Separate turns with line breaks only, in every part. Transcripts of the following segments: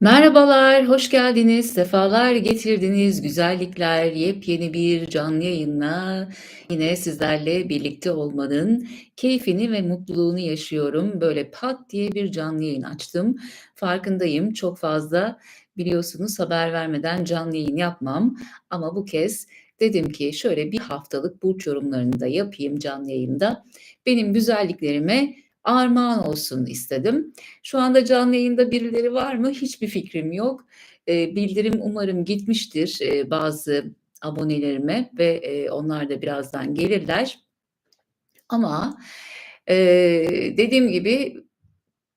Merhabalar, hoş geldiniz, sefalar getirdiniz, güzellikler. Yepyeni bir canlı yayınla yine sizlerle birlikte olmanın keyfini ve mutluluğunu yaşıyorum. Böyle pat diye bir canlı yayın açtım. Farkındayım, çok fazla biliyorsunuz haber vermeden canlı yayın yapmam. Ama bu kez dedim ki şöyle bir haftalık burç yorumlarını da yapayım canlı yayında. Benim güzelliklerime armağan olsun istedim. Şu anda canlı yayında birileri var mı? Hiçbir fikrim yok. Eee, bildirim umarım gitmiştir, eee, bazı abonelerime ve, eee, onlar da birazdan gelirler. Ama, eee, dediğim gibi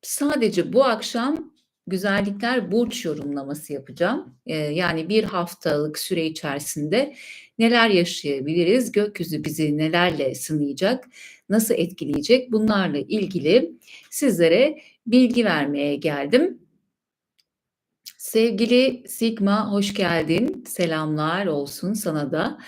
sadece bu akşam güzellikler burç yorumlaması yapacağım. Eee, yani bir haftalık süre içerisinde neler yaşayabiliriz, gökyüzü bizi nelerle sınayacak, nasıl etkileyecek bunlarla ilgili sizlere bilgi vermeye geldim. Sevgili Sigma hoş geldin. Selamlar olsun sana da.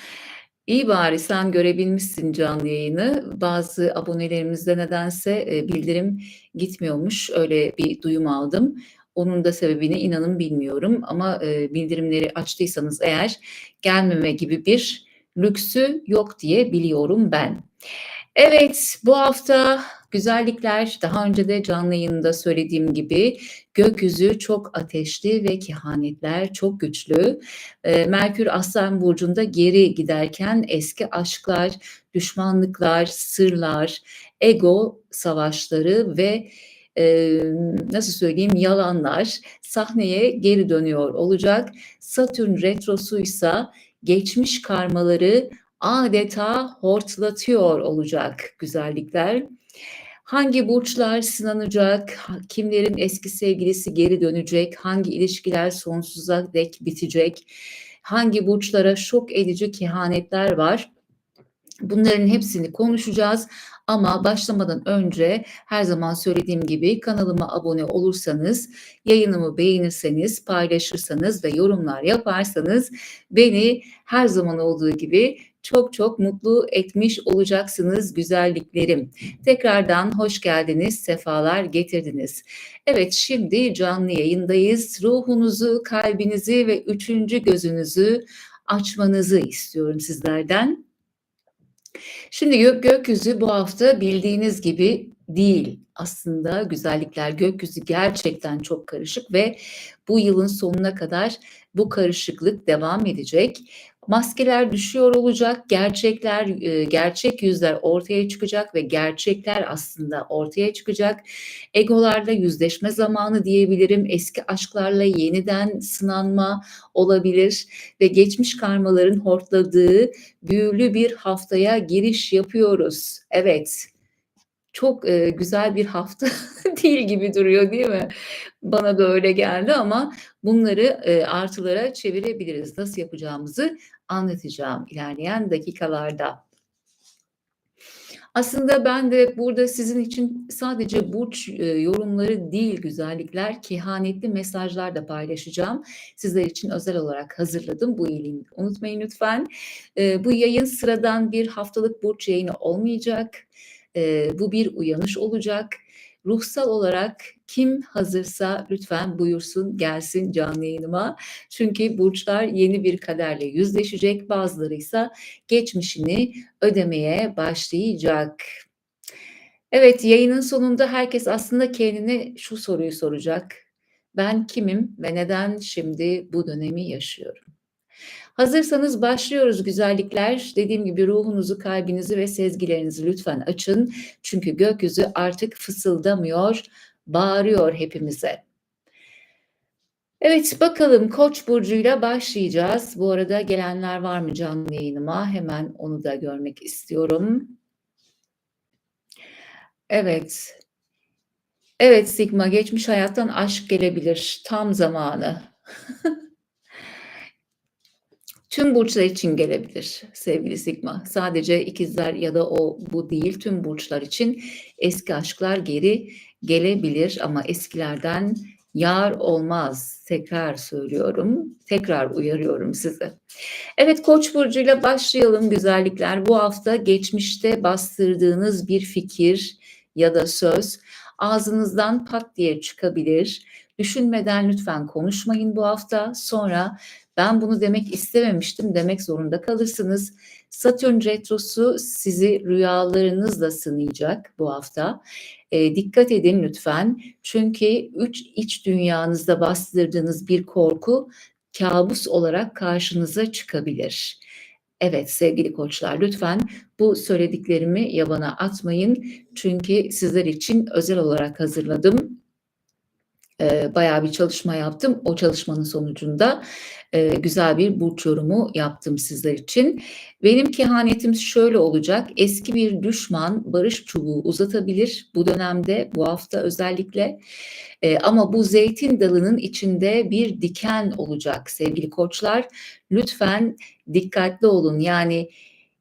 İyi bari sen görebilmişsin canlı yayını. Bazı abonelerimizde nedense e, bildirim gitmiyormuş. Öyle bir duyum aldım. Onun da sebebini inanın bilmiyorum ama e, bildirimleri açtıysanız eğer gelmeme gibi bir lüksü yok diye biliyorum ben. Evet, bu hafta güzellikler daha önce de canlı yayında söylediğim gibi gökyüzü çok ateşli ve kehanetler çok güçlü. Eee, Merkür Aslan burcunda geri giderken eski aşklar, düşmanlıklar, sırlar, ego savaşları ve eee, nasıl söyleyeyim yalanlar sahneye geri dönüyor olacak. Satürn retrosuysa geçmiş karmaları adeta hortlatıyor olacak güzellikler. Hangi burçlar sınanacak, kimlerin eski sevgilisi geri dönecek, hangi ilişkiler sonsuza dek bitecek, hangi burçlara şok edici kehanetler var. Bunların hepsini konuşacağız ama başlamadan önce her zaman söylediğim gibi kanalıma abone olursanız, yayınımı beğenirseniz, paylaşırsanız ve yorumlar yaparsanız beni her zaman olduğu gibi çok çok mutlu etmiş olacaksınız güzelliklerim. Tekrardan hoş geldiniz, sefalar getirdiniz. Evet şimdi canlı yayındayız. Ruhunuzu, kalbinizi ve üçüncü gözünüzü açmanızı istiyorum sizlerden. Şimdi gök gökyüzü bu hafta bildiğiniz gibi değil. Aslında güzellikler gökyüzü gerçekten çok karışık ve bu yılın sonuna kadar bu karışıklık devam edecek. Maskeler düşüyor olacak, gerçekler, gerçek yüzler ortaya çıkacak ve gerçekler aslında ortaya çıkacak. Egolarla yüzleşme zamanı diyebilirim. Eski aşklarla yeniden sınanma olabilir ve geçmiş karmaların hortladığı büyülü bir haftaya giriş yapıyoruz. Evet, çok e, güzel bir hafta değil gibi duruyor değil mi? Bana da öyle geldi ama bunları e, artılara çevirebiliriz. Nasıl yapacağımızı anlatacağım ilerleyen dakikalarda. Aslında ben de burada sizin için sadece burç e, yorumları değil güzellikler, kehanetli mesajlar da paylaşacağım. Sizler için özel olarak hazırladım bu iyiliğini unutmayın lütfen. E, bu yayın sıradan bir haftalık burç yayını olmayacak. E, bu bir uyanış olacak. Ruhsal olarak kim hazırsa lütfen buyursun gelsin canlı yayınıma. Çünkü burçlar yeni bir kaderle yüzleşecek. Bazıları ise geçmişini ödemeye başlayacak. Evet yayının sonunda herkes aslında kendine şu soruyu soracak. Ben kimim ve neden şimdi bu dönemi yaşıyorum? Hazırsanız başlıyoruz güzellikler. Dediğim gibi ruhunuzu, kalbinizi ve sezgilerinizi lütfen açın. Çünkü gökyüzü artık fısıldamıyor, bağırıyor hepimize. Evet bakalım Koç burcuyla başlayacağız. Bu arada gelenler var mı canlı yayınıma? Hemen onu da görmek istiyorum. Evet. Evet Sigma geçmiş hayattan aşk gelebilir. Tam zamanı. Tüm burçlar için gelebilir sevgili Sigma. Sadece ikizler ya da o bu değil. Tüm burçlar için eski aşklar geri gelebilir ama eskilerden yar olmaz. Tekrar söylüyorum. Tekrar uyarıyorum sizi. Evet Koç burcuyla başlayalım güzellikler. Bu hafta geçmişte bastırdığınız bir fikir ya da söz ağzınızdan pat diye çıkabilir. Düşünmeden lütfen konuşmayın bu hafta. Sonra ben bunu demek istememiştim demek zorunda kalırsınız. Satürn retrosu sizi rüyalarınızla sınayacak bu hafta. E, dikkat edin lütfen. Çünkü üç iç dünyanızda bastırdığınız bir korku kabus olarak karşınıza çıkabilir. Evet sevgili koçlar lütfen bu söylediklerimi yabana atmayın. Çünkü sizler için özel olarak hazırladım. Ee, bayağı bir çalışma yaptım. O çalışmanın sonucunda e, güzel bir burç yorumu yaptım sizler için. Benim kehanetim şöyle olacak. Eski bir düşman barış çubuğu uzatabilir bu dönemde, bu hafta özellikle. E, ama bu zeytin dalının içinde bir diken olacak sevgili koçlar. Lütfen dikkatli olun. Yani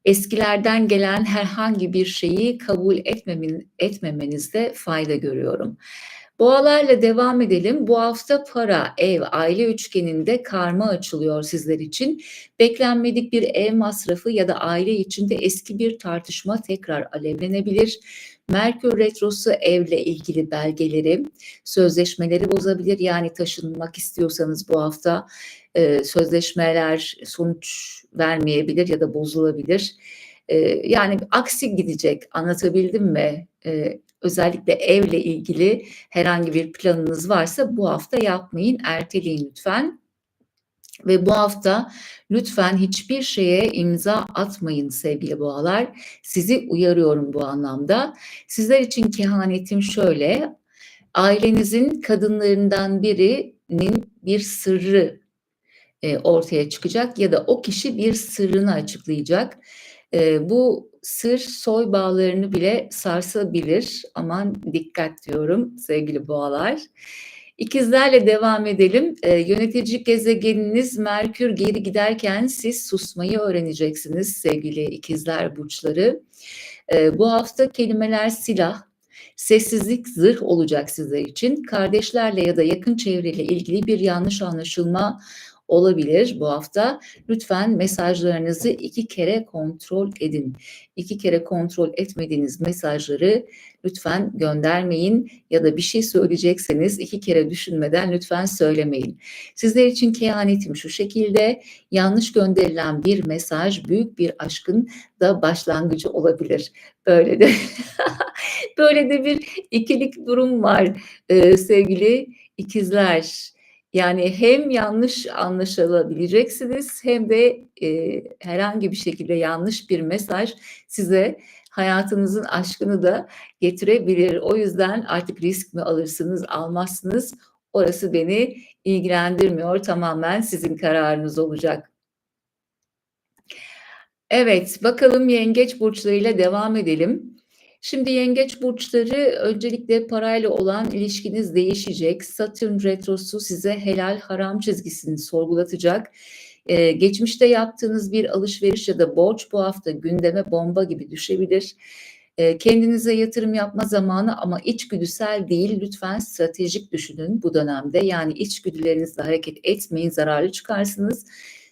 eskilerden gelen herhangi bir şeyi kabul etmemin, etmemenizde fayda görüyorum. Boğalarla devam edelim. Bu hafta para, ev, aile üçgeninde karma açılıyor sizler için. Beklenmedik bir ev masrafı ya da aile içinde eski bir tartışma tekrar alevlenebilir. Merkür Retrosu evle ilgili belgeleri, sözleşmeleri bozabilir. Yani taşınmak istiyorsanız bu hafta e, sözleşmeler sonuç vermeyebilir ya da bozulabilir. E, yani aksi gidecek anlatabildim mi? E, özellikle evle ilgili herhangi bir planınız varsa bu hafta yapmayın, erteleyin lütfen. Ve bu hafta lütfen hiçbir şeye imza atmayın sevgili boğalar. Sizi uyarıyorum bu anlamda. Sizler için kehanetim şöyle. Ailenizin kadınlarından birinin bir sırrı e, ortaya çıkacak ya da o kişi bir sırrını açıklayacak. E, bu sır soy bağlarını bile sarsabilir. Aman dikkat diyorum sevgili boğalar. İkizlerle devam edelim. E, yönetici gezegeniniz Merkür geri giderken siz susmayı öğreneceksiniz sevgili ikizler burçları. E, bu hafta kelimeler silah, sessizlik zırh olacak sizler için. Kardeşlerle ya da yakın çevreyle ilgili bir yanlış anlaşılma olabilir bu hafta. Lütfen mesajlarınızı iki kere kontrol edin. İki kere kontrol etmediğiniz mesajları lütfen göndermeyin ya da bir şey söyleyecekseniz iki kere düşünmeden lütfen söylemeyin. Sizler için kehanetim şu şekilde yanlış gönderilen bir mesaj büyük bir aşkın da başlangıcı olabilir. Böyle de böyle de bir ikilik durum var ee, sevgili ikizler. Yani hem yanlış anlaşılabileceksiniz hem de e, herhangi bir şekilde yanlış bir mesaj size hayatınızın aşkını da getirebilir. O yüzden artık risk mi alırsınız, almazsınız orası beni ilgilendirmiyor. Tamamen sizin kararınız olacak. Evet, bakalım yengeç burçlarıyla devam edelim. Şimdi yengeç burçları öncelikle parayla olan ilişkiniz değişecek. Satürn retrosu size helal haram çizgisini sorgulatacak. Ee, geçmişte yaptığınız bir alışveriş ya da borç bu hafta gündeme bomba gibi düşebilir. Ee, kendinize yatırım yapma zamanı ama içgüdüsel değil lütfen stratejik düşünün bu dönemde. Yani içgüdülerinizle hareket etmeyin zararlı çıkarsınız.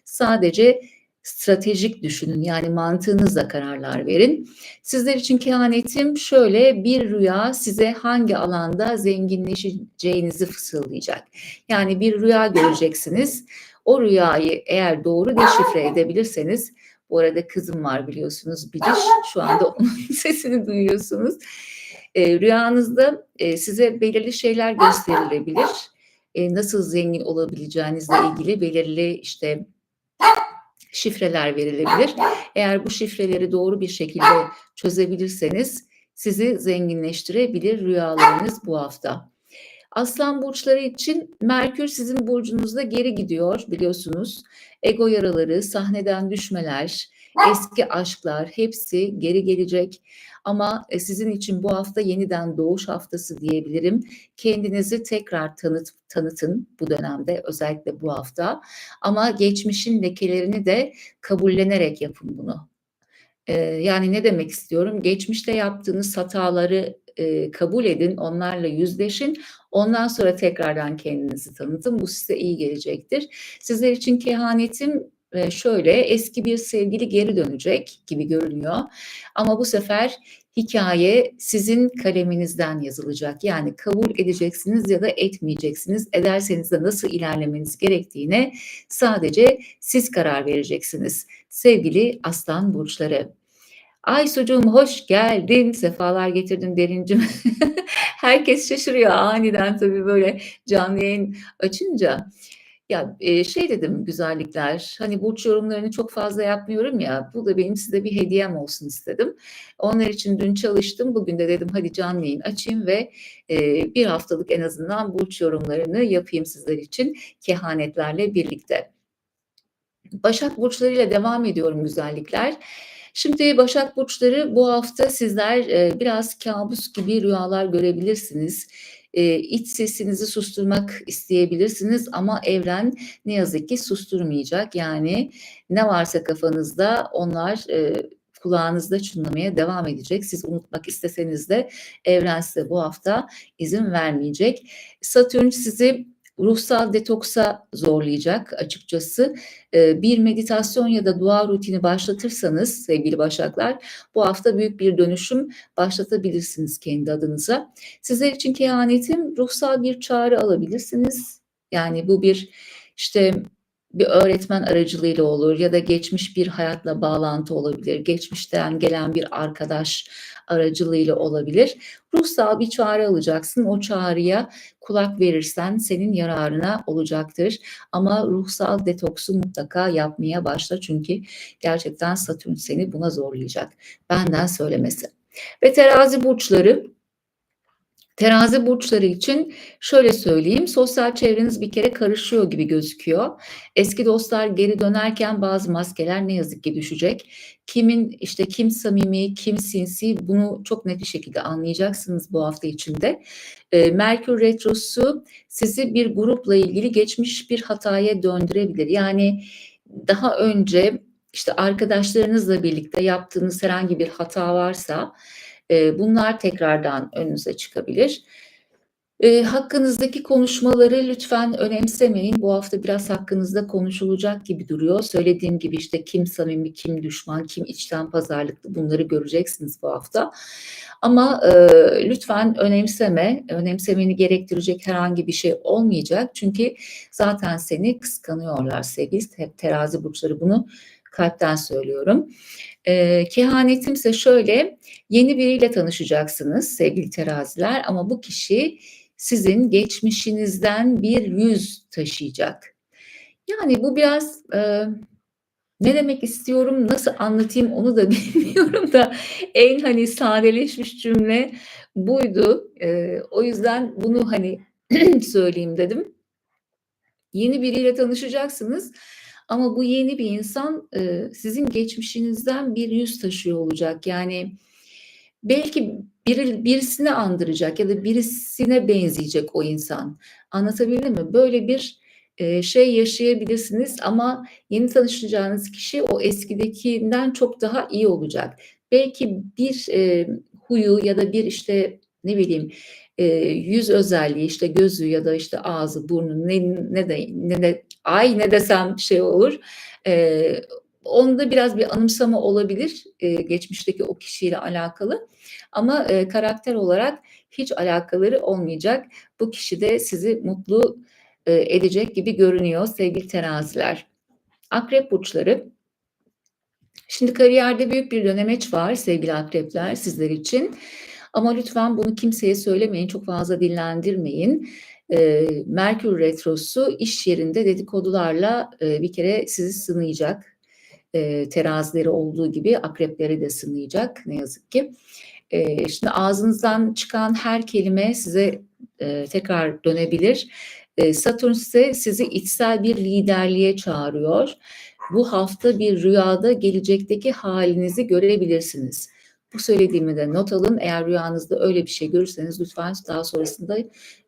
Sadece stratejik düşünün yani mantığınızla kararlar verin. Sizler için kehanetim şöyle bir rüya size hangi alanda zenginleşeceğinizi fısıldayacak. Yani bir rüya göreceksiniz. O rüyayı eğer doğru deşifre edebilirseniz bu arada kızım var biliyorsunuz Biliş. Şu anda onun sesini duyuyorsunuz. E, rüyanızda e, size belirli şeyler gösterilebilir. E, nasıl zengin olabileceğinizle ilgili belirli işte şifreler verilebilir. Eğer bu şifreleri doğru bir şekilde çözebilirseniz sizi zenginleştirebilir rüyalarınız bu hafta. Aslan burçları için Merkür sizin burcunuzda geri gidiyor biliyorsunuz. Ego yaraları, sahneden düşmeler, eski aşklar hepsi geri gelecek. Ama e, sizin için bu hafta yeniden doğuş haftası diyebilirim. Kendinizi tekrar tanıt, tanıtın bu dönemde özellikle bu hafta. Ama geçmişin lekelerini de kabullenerek yapın bunu. Ee, yani ne demek istiyorum? Geçmişte yaptığınız hataları e, kabul edin, onlarla yüzleşin. Ondan sonra tekrardan kendinizi tanıtın. Bu size iyi gelecektir. Sizler için kehanetim eee, şöyle, eski bir sevgili geri dönecek gibi görünüyor ama bu sefer hikâye sizin kaleminizden yazılacak. Yani kabul edeceksiniz ya da etmeyeceksiniz. Ederseniz de nasıl ilerlemeniz gerektiğine sadece siz karar vereceksiniz. Sevgili Aslan burçları. Aysucuğum hoş geldin, sefalar getirdin derincim. Herkes şaşırıyor aniden tabii böyle canlı yayın açınca. Ya, eee, şey dedim güzellikler, hani burç yorumlarını çok fazla yapmıyorum ya, bu da benim size bir hediyem olsun istedim. Onlar için dün çalıştım, bugün de dedim hadi canlı yayın açayım ve, eee, 1 haftalık en azından burç yorumlarını yapayım sizler için kehanetlerle birlikte. Başak burçlarıyla devam ediyorum güzellikler. Şimdi Başak burçları bu hafta sizler, biraz kabus gibi rüyalar görebilirsiniz. Eee, iç sesinizi susturmak isteyebilirsiniz ama evren ne yazık ki susturmayacak. Yani ne varsa kafanızda onlar, eee, kulağınızda çınlamaya devam edecek. Siz unutmak isteseniz de evren size bu hafta izin vermeyecek. Satürn sizi ruhsal detoksa zorlayacak açıkçası. Eee, bir meditasyon ya da dua rutini başlatırsanız sevgili Başaklar, bu hafta büyük bir dönüşüm başlatabilirsiniz kendi adınıza. Sizler için kehanetim ruhsal bir çağrı alabilirsiniz. Yani bu bir, işte, bir öğretmen aracılığıyla olur ya da geçmiş bir hayatla bağlantı olabilir. Geçmişten gelen bir arkadaş aracılığıyla olabilir. Ruhsal bir çağrı alacaksın. O çağrıya kulak verirsen senin yararına olacaktır. Ama ruhsal detoksu mutlaka yapmaya başla çünkü gerçekten Satürn seni buna zorlayacak. Benden söylemesi. Ve Terazi burçları Terazi burçları için şöyle söyleyeyim, sosyal çevreniz bir kere karışıyor gibi gözüküyor. Eski dostlar geri dönerken bazı maskeler ne yazık ki düşecek. Kimin işte kim samimi, kim sinsi bunu çok net bir şekilde anlayacaksınız bu hafta içinde. Eee, Merkür retrosu sizi bir grupla ilgili geçmiş bir hataya döndürebilir. Yani daha önce işte arkadaşlarınızla birlikte yaptığınız herhangi bir hata varsa Eee, bunlar tekrardan önünüze çıkabilir. Eee, hakkınızdaki konuşmaları lütfen önemsemeyin. Bu hafta biraz hakkınızda konuşulacak gibi duruyor. Söylediğim gibi işte kim samimi, kim düşman, kim içten pazarlıklı bunları göreceksiniz bu hafta. Ama eee, lütfen önemseme, önemsemeni gerektirecek herhangi bir şey olmayacak. Çünkü zaten seni kıskanıyorlar sevgili terazi burçları bunu kalpten söylüyorum. Eee, kehanetimse şöyle, yeni biriyle tanışacaksınız sevgili teraziler ama bu kişi sizin geçmişinizden bir yüz taşıyacak. Yani bu biraz, eee, ne demek istiyorum, nasıl anlatayım onu da bilmiyorum da en hani sadeleşmiş cümle buydu. Eee, o yüzden bunu hani söyleyeyim dedim. Yeni biriyle tanışacaksınız ama bu yeni bir insan, eee, sizin geçmişinizden bir yüz taşıyor olacak. Yani belki biri birisini andıracak ya da birisine benzeyecek o insan. Anlatabildim mi? Böyle bir, eee, şey yaşayabilirsiniz ama yeni tanışacağınız kişi o eskidekinden çok daha iyi olacak. Belki bir, eee, huyu ya da bir, işte, ne bileyim, eee, yüz özelliği, işte, gözü ya da, işte, ağzı, burnu ne ne de ne de ay ne desem şey olur, eee, onda biraz bir anımsama olabilir, eee, geçmişteki o kişiyle alakalı ama, eee, karakter olarak hiç alakaları olmayacak. Bu kişi de sizi mutlu, eee, edecek gibi görünüyor sevgili teraziler. Akrep burçları. Şimdi kariyerde büyük bir dönemeç var sevgili akrepler sizler için ama lütfen bunu kimseye söylemeyin, çok fazla dillendirmeyin. Eee, Merkür retrosu iş yerinde dedikodularla, eee, bir kere sizi sınayacak. Eee, terazileri olduğu gibi akrepleri de sınayacak ne yazık ki. Eee, şimdi ağzınızdan çıkan her kelime size, eee, tekrar dönebilir. Eee, Satürn ise sizi içsel bir liderliğe çağırıyor. Bu hafta bir rüyada gelecekteki halinizi görebilirsiniz. Bu söylediğimi de not alın. Eğer rüyanızda öyle bir şey görürseniz lütfen daha sonrasında,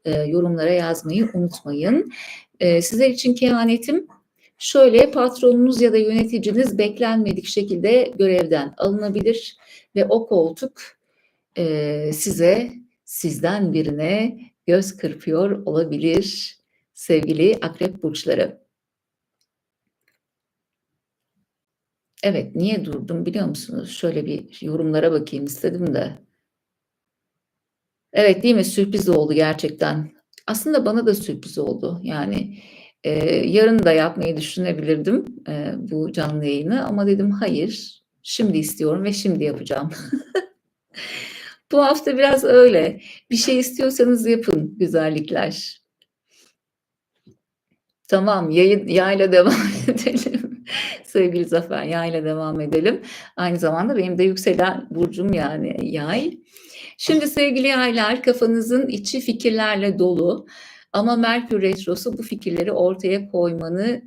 eee, yorumlara yazmayı unutmayın. Eee, sizler için kehanetim şöyle, patronunuz ya da yöneticiniz beklenmedik şekilde görevden alınabilir ve o koltuk, eee, size, sizden birine göz kırpıyor olabilir sevgili akrep burçları. Evet, niye durdum biliyor musunuz? Şöyle bir yorumlara bakayım istedim de. Evet, değil mi? Sürpriz oldu gerçekten. Aslında bana da sürpriz oldu. Yani, eee, yarın da yapmayı düşünebilirdim, eee, bu canlı yayını ama dedim hayır, şimdi istiyorum ve şimdi yapacağım. Bu hafta biraz öyle. Bir şey istiyorsanız yapın güzellikler. Tamam, yayın yayla devam edelim. Sevgili Zafer, yayla devam edelim. Aynı zamanda benim de yükselen burcum yani yay. Şimdi sevgili yaylar, kafanızın içi fikirlerle dolu ama Merkür Retrosu bu fikirleri ortaya koymanı,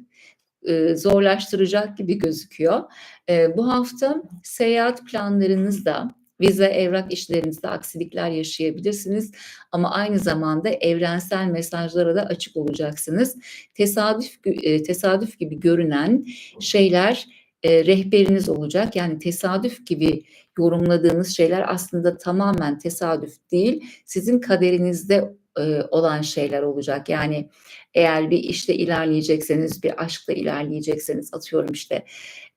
ııı, zorlaştıracak gibi gözüküyor. Eee, bu hafta seyahat planlarınızda, vize, evrak işlerinizde aksilikler yaşayabilirsiniz ama aynı zamanda evrensel mesajlara da açık olacaksınız. Tesadüf eee, tesadüf gibi görünen şeyler, eee, rehberiniz olacak. Yani tesadüf gibi yorumladığınız şeyler aslında tamamen tesadüf değil, sizin kaderinizde, eee, olan şeyler olacak. Yani eğer bir işte ilerleyecekseniz, bir aşkla ilerleyecekseniz, atıyorum işte,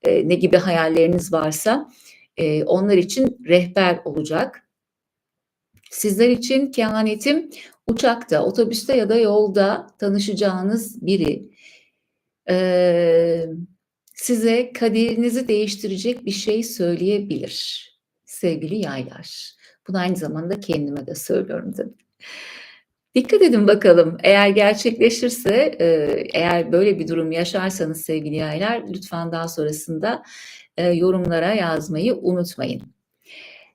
ne gibi hayalleriniz varsa, eee, onlar için rehber olacak. Sizler için kehanetim uçakta, otobüste ya da yolda tanışacağınız biri, eee, size kaderinizi değiştirecek bir şey söyleyebilir sevgili yaylar. Bunu aynı zamanda kendime de söylüyorum tabii. Dikkat edin bakalım eğer gerçekleşirse, eee, eğer böyle bir durum yaşarsanız sevgili yaylar lütfen daha sonrasında, eee, yorumlara yazmayı unutmayın.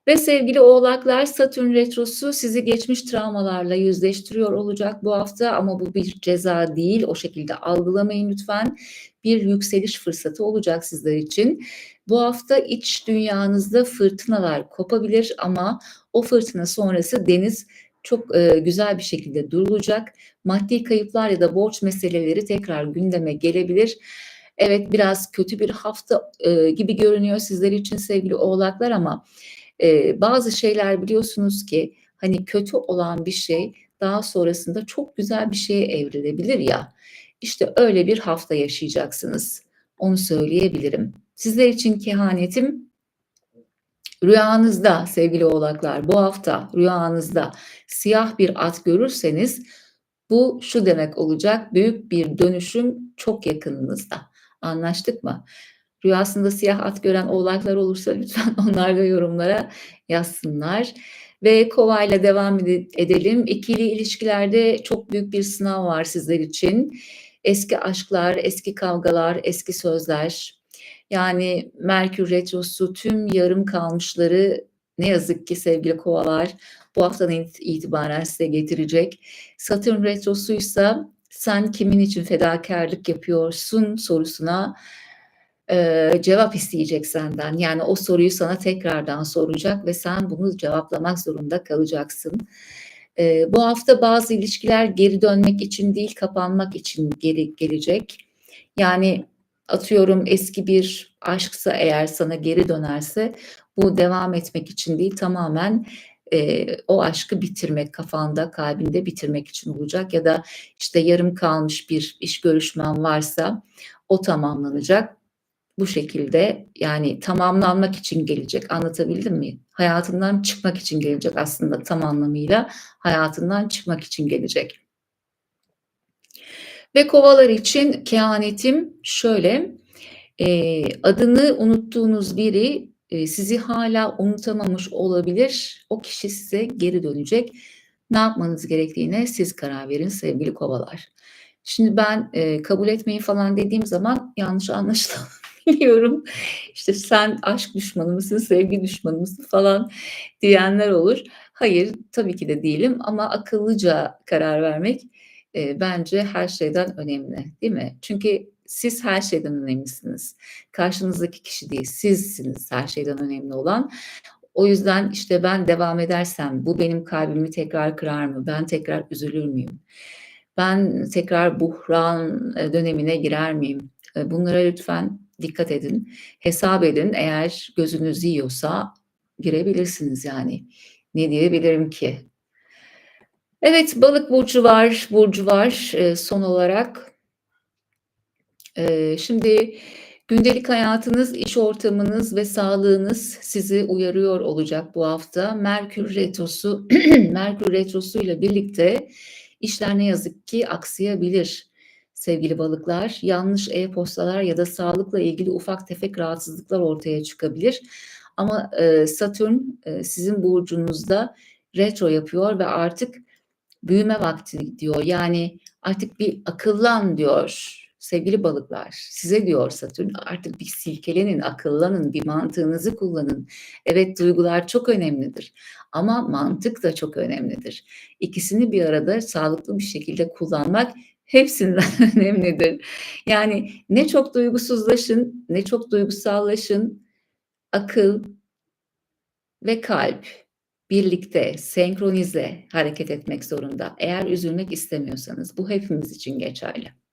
Ve sevgili oğlaklar, Satürn Retrosu sizi geçmiş travmalarla yüzleştiriyor olacak bu hafta ama bu bir ceza değil, o şekilde algılamayın lütfen. Bir yükseliş fırsatı olacak sizler için. Bu hafta iç dünyanızda fırtınalar kopabilir ama o fırtına sonrası deniz çok, eee, güzel bir şekilde durulacak. Maddi kayıplar ya da borç meseleleri tekrar gündeme gelebilir. Evet, biraz kötü bir hafta, eee, gibi görünüyor sizler için sevgili oğlaklar ama, eee, bazı şeyler biliyorsunuz ki, hani, kötü olan bir şey daha sonrasında çok güzel bir şeye evrilebilir ya, işte öyle bir hafta yaşayacaksınız. Onu söyleyebilirim. Sizler için kehanetim rüyanızda sevgili oğlaklar, bu hafta rüyanızda siyah bir at görürseniz bu şu demek olacak, büyük bir dönüşüm çok yakınınızda. Anlaştık mı? Rüyasında siyah at gören oğlaklar olursa lütfen onlar da yorumlara yazsınlar. Ve Kova'yla devam ede edelim. İkili ilişkilerde çok büyük bir sınav var sizler için. Eski aşklar, eski kavgalar, eski sözler. Yani Merkür Retrosu tüm yarım kalmışları ne yazık ki sevgili Kovalar bu haftadan it itibaren size getirecek. Satürn Retrosu'ysa sen kimin için fedakârlık yapıyorsun sorusuna, eee, cevap isteyecek senden. Yani o soruyu sana tekrardan soracak ve sen bunu cevaplamak zorunda kalacaksın. Eee, bu hafta bazı ilişkiler geri dönmek için değil, kapanmak için geri gelecek. Yani atıyorum eski bir aşksa eğer sana geri dönerse bu devam etmek için değil, tamamen, eee, o aşkı bitirmek, kafanda, kalbinde bitirmek için olacak ya da işte yarım kalmış bir iş görüşmen varsa o tamamlanacak. Bu şekilde, yani tamamlanmak için gelecek. Anlatabildim mi? Hayatından çıkmak için gelecek aslında tam anlamıyla hayatından çıkmak için gelecek. Ve Kovalar için kehanetim şöyle, eee, adını unuttuğunuz biri, sizi hâlâ unutamamış olabilir. O kişi size geri dönecek. Ne yapmanız gerektiğine siz karar verin sevgili Kovalar. Şimdi ben, eee, kabul etmeyin falan dediğim zaman yanlış anlaşılabiliyorum. İşte sen aşk düşmanı mısın, sevgi düşmanı mısın falan diyenler olur. Hayır, tabii ki de değilim ama akıllıca karar vermek, eee, bence her şeyden önemli, değil mi? Çünkü siz her şeyden önemlisiniz. Karşınızdaki kişi değil, sizsiniz her şeyden önemli olan. O yüzden işte ben devam edersem bu benim kalbimi tekrar kırar mı? Ben tekrar üzülür müyüm? Ben tekrar buhran, eee, dönemine girer miyim? Eee, bunlara lütfen dikkat edin. Hesap edin. Eğer gözünüz yiyorsa girebilirsiniz yani. Ne diyebilirim ki? Evet, Balık burcu var burcu var, eee, son olarak. Şimdi Gündelik hayatınız, iş ortamınız ve sağlığınız sizi uyarıyor olacak bu hafta. Merkür Retrosu Merkür Retrosu ile birlikte işler ne yazık ki aksayabilir sevgili balıklar. Yanlış e-postalar ya da sağlıkla ilgili ufak tefek rahatsızlıklar ortaya çıkabilir. Ama e, Satürn e, sizin burcunuzda retro yapıyor ve artık büyüme vakti diyor. Yani artık bir akıllan diyor sevgili balıklar. Size diyor Satürn artık bir silkelenin, akıllanın, bir mantığınızı kullanın. Evet duygular çok önemlidir ama mantık da çok önemlidir. İkisini bir arada sağlıklı bir şekilde kullanmak hepsinden önemlidir. Yani ne çok duygusuzlaşın, ne çok duygusallaşın. Akıl ve kalp birlikte senkronize hareket etmek zorunda. Eğer üzülmek istemiyorsanız bu hepimiz için geçerli.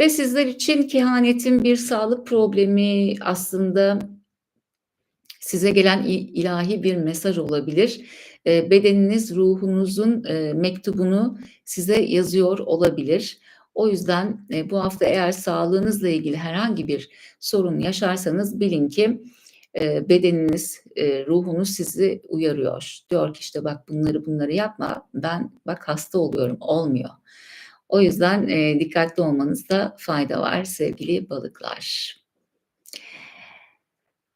Ve sizler için kehanetin bir sağlık problemi aslında size gelen ilahi bir mesaj olabilir. Bedeniniz ruhunuzun mektubunu size yazıyor olabilir. O yüzden bu hafta eğer sağlığınızla ilgili herhangi bir sorun yaşarsanız bilin ki bedeniniz, ruhunuz sizi uyarıyor. Diyor ki işte bak bunları bunları yapma ben bak hasta oluyorum olmuyor. O yüzden e, dikkatli olmanızda fayda var sevgili balıklar.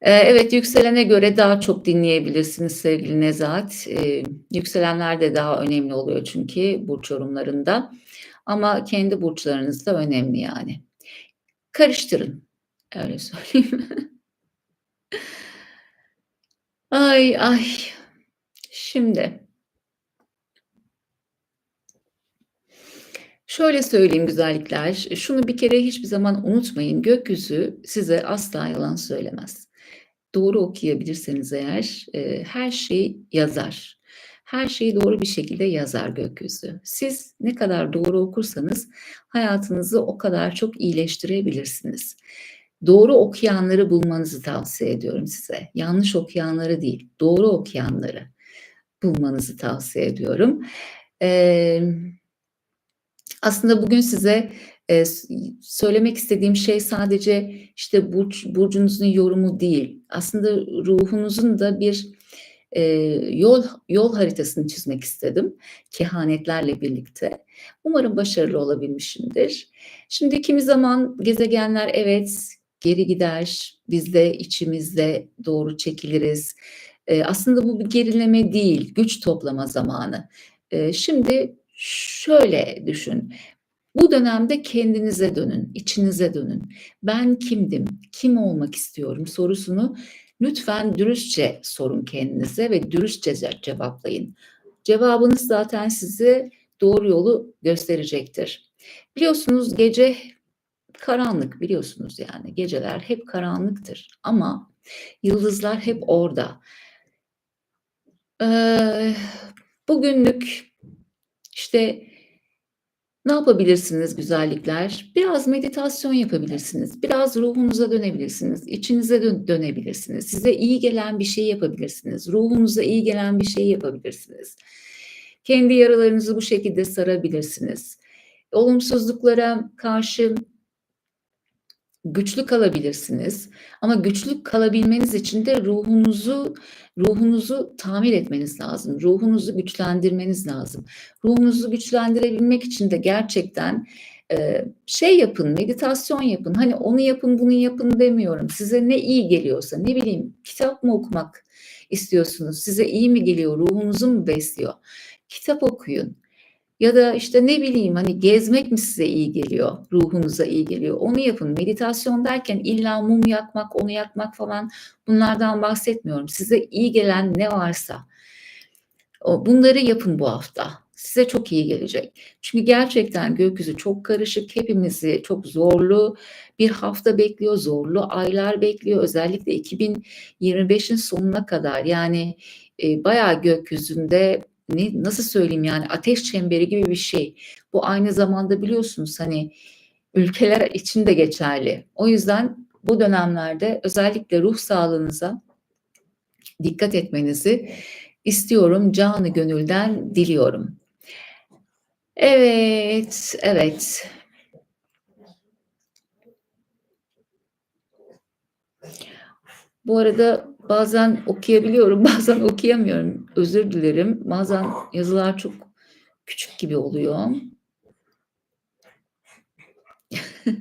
Evet yükselene göre daha çok dinleyebilirsiniz sevgili Nezahat. E, yükselenler de daha önemli oluyor çünkü burç yorumlarında. Ama kendi burçlarınız da önemli yani. Karıştırın. Öyle söyleyeyim. ay ay. Şimdi Şöyle söyleyeyim güzellikler, şunu bir kere hiçbir zaman unutmayın, gökyüzü size asla yalan söylemez. Doğru okuyabilirseniz eğer, eee, her şey yazar. Her şeyi doğru bir şekilde yazar gökyüzü. Siz ne kadar doğru okursanız hayatınızı o kadar çok iyileştirebilirsiniz. Doğru okuyanları bulmanızı tavsiye ediyorum size. Yanlış okuyanları değil, doğru okuyanları bulmanızı tavsiye ediyorum. Emm aslında bugün size e, söylemek istediğim şey sadece işte burç, burcunuzun yorumu değil. Aslında ruhunuzun da bir e, yol yol haritasını çizmek istedim kehanetlerle birlikte. Umarım başarılı olabilmişimdir. Şimdi kimi zaman gezegenler evet geri gider, biz de içimizde doğru çekiliriz. E, aslında bu bir gerileme değil, güç toplama zamanı. E, şimdi Şöyle düşün. Bu dönemde kendinize dönün, içinize dönün. Ben kimdim? Kim olmak istiyorum sorusunu lütfen dürüstçe sorun kendinize ve dürüstçe cevaplayın. Cevabınız zaten size doğru yolu gösterecektir. Biliyorsunuz gece karanlık biliyorsunuz yani geceler hep karanlıktır ama yıldızlar hep orada. Ee, bugünlük işte ne yapabilirsiniz güzellikler? Biraz meditasyon yapabilirsiniz. Biraz ruhunuza dönebilirsiniz. içinize dön dönebilirsiniz. Size iyi gelen bir şey yapabilirsiniz. Ruhunuza iyi gelen bir şey yapabilirsiniz. Kendi yaralarınızı bu şekilde sarabilirsiniz. Olumsuzluklara karşı güçlü kalabilirsiniz. Ama güçlü kalabilmeniz için de ruhunuzu ruhunuzu tamir etmeniz lazım. Ruhunuzu güçlendirmeniz lazım. Ruhunuzu güçlendirebilmek için de gerçekten e, şey yapın, meditasyon yapın. Hani onu yapın, bunu yapın demiyorum. Size ne iyi geliyorsa, ne bileyim, kitap mı okumak istiyorsunuz? Size iyi mi geliyor? Ruhunuzu mu besliyor? Kitap okuyun. Ya da işte ne bileyim hani gezmek mi size iyi geliyor, ruhunuza iyi geliyor? Onu yapın. Meditasyon derken illa mum yakmak, onu yakmak falan bunlardan bahsetmiyorum. Size iyi gelen ne varsa bunları yapın bu hafta. Size çok iyi gelecek. Çünkü gerçekten gökyüzü çok karışık. Hepimizi çok zorlu bir hafta bekliyor, zorlu aylar bekliyor. Özellikle 2025'in sonuna kadar yani e, bayağı gökyüzünde ne nasıl söyleyeyim yani ateş çemberi gibi bir şey. Bu aynı zamanda biliyorsunuz hani ülkeler için de geçerli. O yüzden bu dönemlerde özellikle ruh sağlığınıza dikkat etmenizi istiyorum. Canı gönülden diliyorum. Evet, evet. Bu arada bazen okuyabiliyorum, bazen okuyamıyorum. Özür dilerim. Bazen yazılar çok küçük gibi oluyor.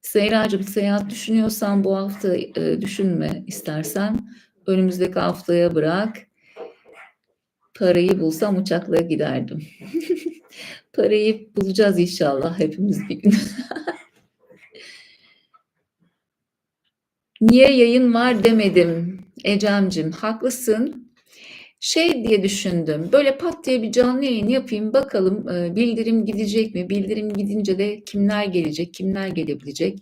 Seyracığım seyahat düşünüyorsan bu hafta e, düşünme istersen. Önümüzdeki haftaya bırak. Parayı bulsam uçakla giderdim. Parayı bulacağız inşallah hepimiz bir gün. Niye yayın var demedim Ecem'cim haklısın. Şey diye düşündüm böyle pat diye bir canlı yayın yapayım bakalım e, bildirim gidecek mi? Bildirim gidince de kimler gelecek kimler gelebilecek?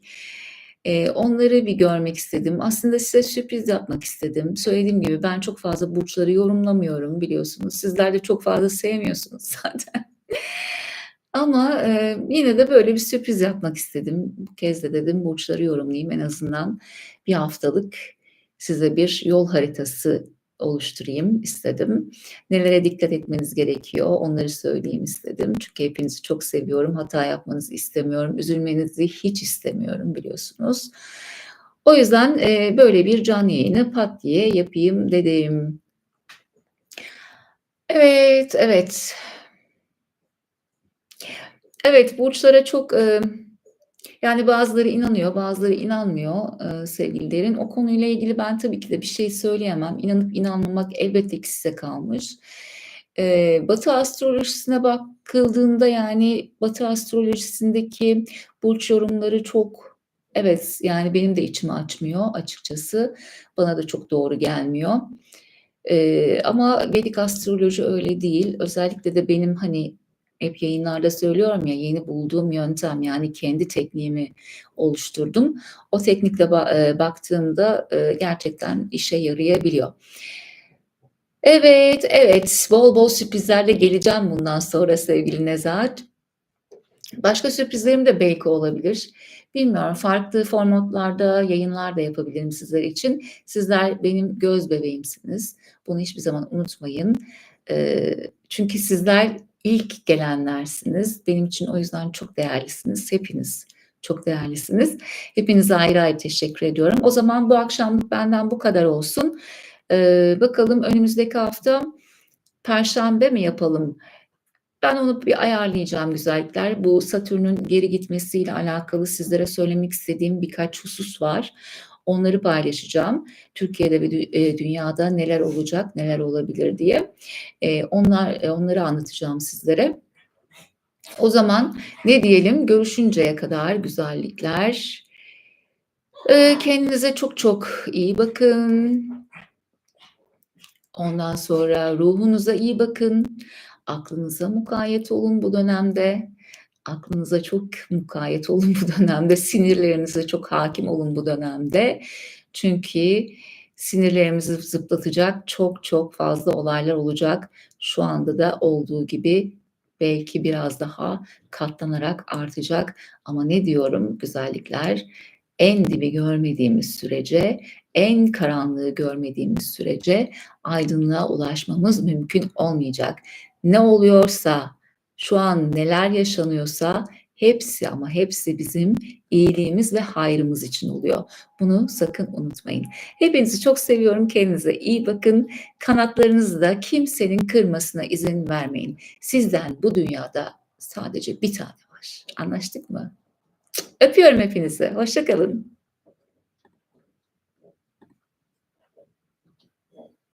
E, onları bir görmek istedim. Aslında size sürpriz yapmak istedim. Söylediğim gibi ben çok fazla burçları yorumlamıyorum biliyorsunuz. Sizler de çok fazla sevmiyorsunuz zaten. Ama e, yine de böyle bir sürpriz yapmak istedim. Bu kez de dedim burçları yorumlayayım en azından bir haftalık size bir yol haritası oluşturayım istedim. Nelere dikkat etmeniz gerekiyor onları söyleyeyim istedim. Çünkü hepinizi çok seviyorum. Hata yapmanızı istemiyorum. Üzülmenizi hiç istemiyorum biliyorsunuz. O yüzden e, böyle bir canlı yayını pat diye yapayım dedim. Evet, evet. Evet, burçlara çok e, yani bazıları inanıyor, bazıları inanmıyor e, sevgili derin. O konuyla ilgili ben tabii ki de bir şey söyleyemem. İnanıp inanmamak elbette ki size kalmış. E, Batı astrolojisine bakıldığında yani Batı astrolojisindeki burç yorumları çok evet yani benim de içimi açmıyor açıkçası. Bana da çok doğru gelmiyor. E, ama Vedik astroloji öyle değil. Özellikle de benim hani hep yayınlarda söylüyorum ya yeni bulduğum yöntem yani kendi tekniğimi oluşturdum. O teknikle ba- e, baktığımda e, gerçekten işe yarayabiliyor. Evet, evet. Bol bol sürprizlerle geleceğim bundan sonra sevgili Nezahat. Başka sürprizlerim de belki olabilir. Bilmiyorum. Farklı formatlarda yayınlar da yapabilirim sizler için. Sizler benim göz bebeğimsiniz. Bunu hiçbir zaman unutmayın. E, çünkü sizler ilk gelenlersiniz. Benim için o yüzden çok değerlisiniz. Hepiniz çok değerlisiniz. Hepinize ayrı ayrı teşekkür ediyorum. O zaman bu akşamlık benden bu kadar olsun. Ee, bakalım önümüzdeki hafta Perşembe mi yapalım? Ben onu bir ayarlayacağım güzellikler. Bu Satürn'ün geri gitmesiyle alakalı sizlere söylemek istediğim birkaç husus var. Onları paylaşacağım. Türkiye'de ve e, dünyada neler olacak, neler olabilir diye. E, onlar e, onları anlatacağım sizlere. O zaman ne diyelim? Görüşünceye kadar güzellikler. Kendinize çok çok iyi bakın. Ondan sonra ruhunuza iyi bakın. Aklınıza mukayyet olun bu dönemde. Aklınıza çok mukayyet olun bu dönemde. Sinirlerinize çok hakim olun bu dönemde. Çünkü sinirlerimizi zıplatacak çok çok fazla olaylar olacak. Şu anda da olduğu gibi belki biraz daha katlanarak artacak. Ama ne diyorum güzellikler? En dibi görmediğimiz sürece, en karanlığı görmediğimiz sürece aydınlığa ulaşmamız mümkün olmayacak. Ne oluyorsa şu an neler yaşanıyorsa hepsi ama hepsi bizim iyiliğimiz ve hayrımız için oluyor. Bunu sakın unutmayın. Hepinizi çok seviyorum. Kendinize iyi bakın. Kanatlarınızı da kimsenin kırmasına izin vermeyin. Sizden bu dünyada sadece bir tane var. Anlaştık mı? Öpüyorum hepinizi. Hoşçakalın.